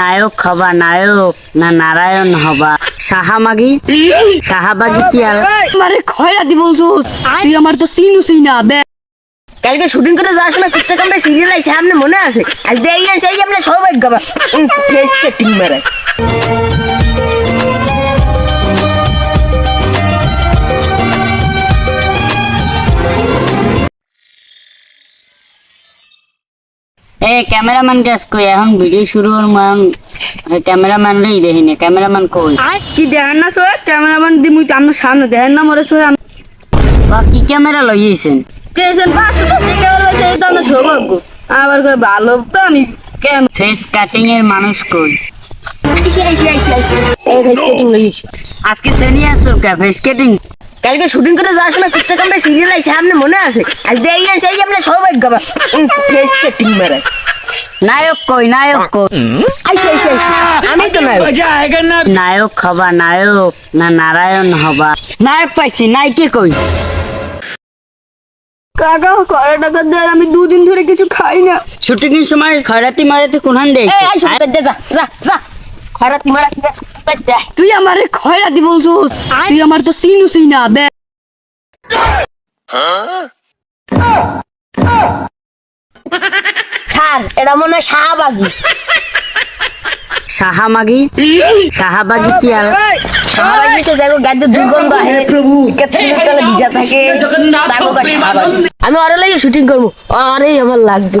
নায়ক হবা নায়ক না নারায়ণ হবা? সাহামাগি সাহাবাগি কি আর? খয়রা দি বলছো। তুই আমার তো সিনু সিনা বে। কালকে শুটিং করে যাওয়ার সময় কুত্তে আমরা সিরিয়াল আছে সামনে মনে আছে। আজ দেই না চাই আমরা সবাই গবা ফেস সেটিং মেরে এ ক্যামেরাম্যান কাজ কই এখন ভিডিও শুরু হল মান ক্যামেরাম্যান রই দেখিনি ক্যামেরাম্যান কই? কি দেখেন না সোয়া ক্যামেরাম্যান দিমুই তো আমার সামনে দেখেন না মরে সোয়া বা কি ক্যামেরা লইয়েছেন? টেনশন পাঁচশো টাকা ক্যামেরা লইছে এই তো আমার সৌভাগ্য। আবার কই ভালো তো আমি কেন? ফেস কাটিং এর মানুষ কই? আজকে শ্রেণি আছো কে ফেস কাটিং কালকে শুটিং করে যাওয়ার সময় প্রত্যেক আমরা সিরিয়াল আছে সামনে মনে আছে। আজ দেখি না চাই আমরা সৌভাগ্য বা ফেস মেরে নায়ক কই নায়ক কই? আইসি আইসি আইসি। আমি তো নাই নায়ক। হবা নায়ক না নারায়ণ হবা? নায়ক পাইছি নাইকে কই? কাকা কয় টাকা দেয়? আমি দুদিন ধরে কিছু খাই না। শুটিং এর সময় খয়রাতি মারাতি কোনহান দেখ এই আইসি যা যা যা। যা খারাপ মারা যা তুই আমারে খয়রাতি বলছো তুই আমার তো সিনু সিনা বে স্যার এটা মনে হয় শাহবাগি শাহামাগি সাহাবাগি কি আর শাহবাগি সে যাই গাড়িতে দুর্গন্ধ আহে প্রভু কেতন তালে ভিজা থাকে তাকে শাহবাগি আমি আরও লাগে শুটিং করব আরে আমার লাগবে